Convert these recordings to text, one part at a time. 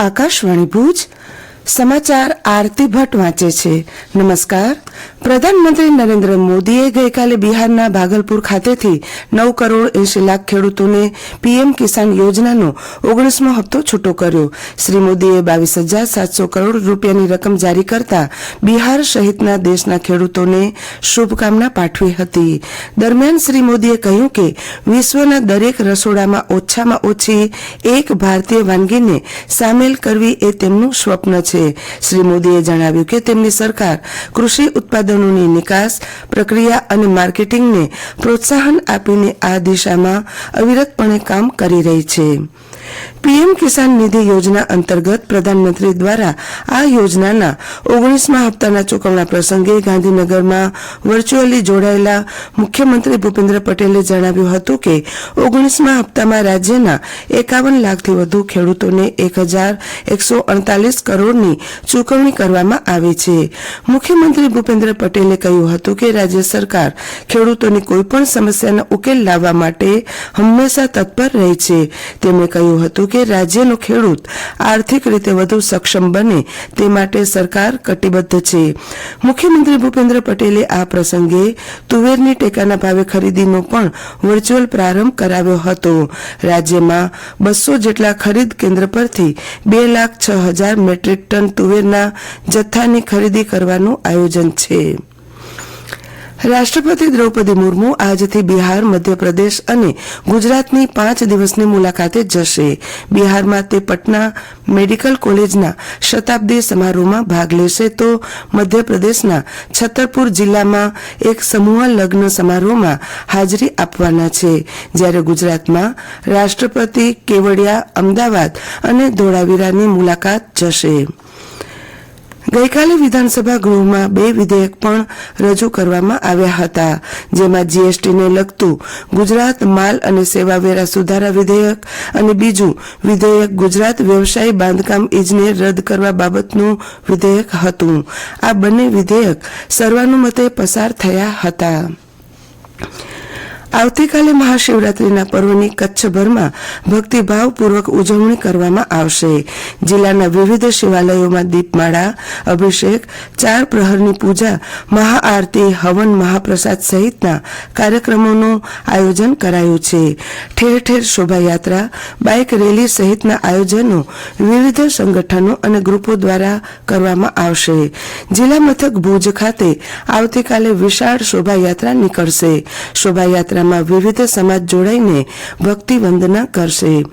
આકાશવાણી ભુજ સમાચાર આરતી ભટ્ટ વાંચે છે. નમસ્કાર. પ્રધાનમંત્રી નરેન્દ્ર મોદીએ ગઈકાલે બિહારના ભાગલપુર ખાતેથી નવ કરોડ એંશી લાખ ખેડૂતોને પીએમ કિસાન યોજનાનો ઓગણીસમો હપ્તો છૂટો કર્યો. શ્રી મોદીએ બાવીસ હજાર સાતસો કરોડ રૂપિયાની રકમ જારી કરતા બિહાર સહિતના દેશના ખેડૂતોને શુભકામના પાઠવી હતી. દરમિયાન શ્રી મોદીએ કહ્યું કે વિશ્વના દરેક રસોડામાં ઓછામાં ઓછી એક ભારતીય વાનગીને સામેલ કરવી એ તેમનું સ્વપ્ન છે. શ્રી મોદીએ જણાવ્યું કે તેમની સરકાર કૃષિ ઉત્પાદનોની નિકાસ, પ્રક્રિયા અને માર્કેટિંગને પ્રોત્સાહન આપીને આ દિશામાં અવિરતપણે કામ કરી રહી છે. પીએમ કિસાન નિધિ યોજના અંતર્ગત પ્રધાનમંત્રી દ્વારા આ યોજનાના ઓગણીસમા હપ્તાના ચૂકવણા પ્રસંગે ગાંધીનગરમાં વર્ચ્યુઅલી જોડાયેલા મુખ્યમંત્રી ભૂપેન્દ્ર પટેલે જણાવ્યું હતું કે ઓગણીસમા હપ્તામાં રાજ્યના એકાવન લાખથી વધુ ખેડૂતોને એક હજાર એકસો અડતાલીસ કરોડની ચૂકવણી કરવામાં આવી છે. મુખ્યમંત્રી ભૂપેન્દ્ર પટેલે કહ્યું હતું કે રાજ્ય સરકાર ખેડૂતોની કોઈપણ સમસ્યાનો ઉકેલ લાવવા માટે હંમેશા તત્પર રહી છે. તેમણે કહ્યું હતું કે રાજ્યનો ખેડૂત આર્થિક રીતે વધુ સક્ષમ બને તે માટે સરકાર કટિબદ્ધ છે. મુખ્યમંત્રી ભૂપેન્દ્ર પટેલે આ પ્રસંગે તુવેરની ટેકાના ભાવે ખરીદીનો પણ વર્ચ્યુઅલ પ્રારંભ કરાવ્યો હતો. રાજ્યમાં બસો જેટલા ખરીદ કેન્દ્ર પરથી બે લાખ છ હજાર મેટ્રિક ટન તુવેરના જથ્થાની ખરીદી કરવાનું આયોજન છે. રાષ્ટ્રપતિ દ્રૌપદી મુર્મુ આજથી બિહાર, મધ્યપ્રદેશ અને ગુજરાતની પાંચ દિવસની મુલાકાતે જશે. બિહારમાં તે પટના મેડિકલ કોલેજના શતાબ્દી સમારોહમાં ભાગ લેશે તો મધ્યપ્રદેશના છતરપુર જિલ્લામાં એક સમૂહ લગ્ન સમારોહમાં હાજરી આપવાના છે. જ્યારે ગુજરાતમાં રાષ્ટ્રપતિ કેવડિયા, અમદાવાદ અને ધોળાવીરાની મુલાકાત જશે. ગઈકાલે વિધાનસભા ગૃહમાં બે વિધેયક પણ રજૂ કરવામાં આવ્યા હતા, જેમાં જીએસટીને લગતું ગુજરાત માલ અને સેવા વેરા સુધારા વિધેયક અને બીજું વિધેયક ગુજરાત વ્યવસાય બાંધકામ ઇજનેર રદ કરવા બાબતનું વિધેયક હતું. આ બંને વિધેયક સર્વાનુમતે પસાર થયા હતા. આવતીકાલે મહાશિવરાત્રીના પર્વની કચ્છભરમાં ભક્તિભાવપૂર્વક ઉજવણી કરવામાં આવશે. જિલ્લાના વિવિધ શિવાલયોમાં દીપમાળા, અભિષેક, ચાર પ્રહરની પૂજા, મહાઆરતી, હવન મહાપ્રસાદ સહિતના કાર્યક્રમોનું આયોજન કરાયું છે. ઠેર ઠેર શોભાયાત્રા, બાઇક રેલી સહિતના આયોજનો વિવિધ સંગઠનો અને ગ્રુપો દ્વારા કરવામાં આવશે. જિલ્લા મથક ભુજ ખાતે આવતીકાલે વિશાળ શોભાયાત્રા નીકળશે. શોભાયાત્રા યાત્રામાં વિવિધ સમાજ જોડાઈને ભક્તિ વંદના કરશે.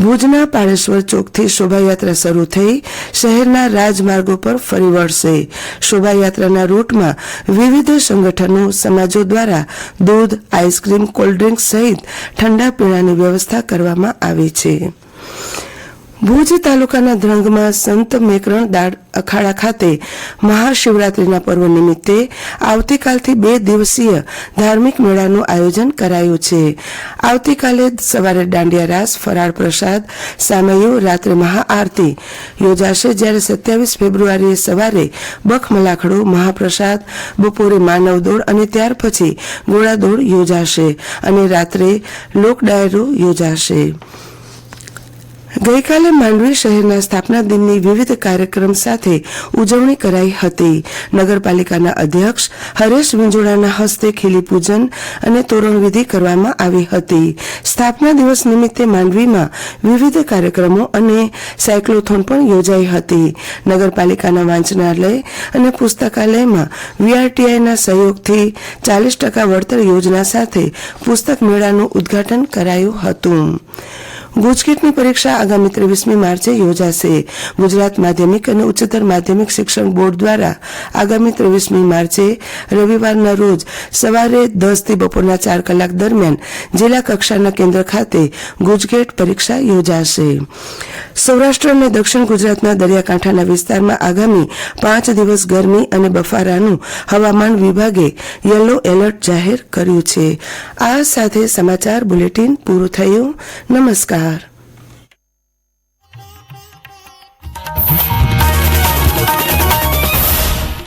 ભુજના પાળેશ્વર ચોકથી શોભાયાત્રા શરૂ થઈ શહેરના રાજમાર્ગો પર ફરી વળશે. શોભાયાત્રાના રૂટમાં વિવિધ સંગઠનો, સમાજો દ્વારા દૂધ, આઈસ્ક્રીમ, કોલ્ડ્રિંક્સ સહિત ઠંડા પીણાની વ્યવસ્થા કરવામાં આવી છે. ભુજ તાલુકાના ધ્રંગમાં સંત મેકરણ દાળ અખાડા ખાતે મહાશિવરાત્રીના પર્વ નિમિત્તે આવતીકાલથી બે દિવસીય ધાર્મિક મેળાનું આયોજન કરાયું છે. આવતીકાલે સવારે દાંડિયા રાસ, ફરાળ પ્રસાદ સામૈયો રાત્રે મહાઆરતી. યોજાશે જ્યારે સત્યાવીસ ફેબ્રુઆરીએ સવારે બખમલાખડો, મહાપ્રસાદ, બપોરે માનવ દોડ અને ત્યાર પછી ગોળાદોડ યોજાશે અને રાત્રે લોક ડાયરો યોજાશે. ગઈકાલે માંડવી શહેરના સ્થાપના દિનની વિવિધ કાર્યક્રમ સાથે ઉજવણી કરાઈ હતી. નગરપાલિકાના અધ્યક્ષ હરેશ વિંજોડાના હસ્તે ખીલી પૂજન અને તોરણવિધિ કરવામાં આવી હતી. સ્થાપના દિવસ નિમિત્તે માંડવીમાં વિવિધ કાર્યક્રમો અને સાયક્લોથોન પણ યોજાઈ હતી. નગરપાલિકાના વાંચનાલય અને પુસ્તકાલયમાં વીઆરટીઆઈના સહયોગથી ચાલીસ ટકા વળતર યોજના સાથે પુસ્તક મેળાનું ઉદ્ઘાટન કરાયું હતું. ગુજકેટની પરીક્ષા આગામી ત્રેવીસમી માર્ચે યોજાશે. ગુજરાત માધ્યમિક અને ઉચ્ચતર માધ્યમિક શિક્ષણ બોર્ડ દ્વારા આગામી ત્રેવીસમી માર્ચે રવિવારના રોજ સવારે દસથી બપોરના ચાર કલાક દરમિયાન જિલ્લા કક્ષાના કેન્દ્ર ખાતે ગુજકેટ પરીક્ષા યોજાશે. સૌરાષ્ટ્ર અને દક્ષિણ ગુજરાતના દરિયાકાંઠાના વિસ્તારમાં આગામી પાંચ દિવસ ગરમી અને બફારાનું હવામાન વિભાગે યલો એલર્ટ જાહેર કર્યું છે. આ સાથે સમાચાર બુલેટિન પૂરું થયું. નમસ્કાર. despertar.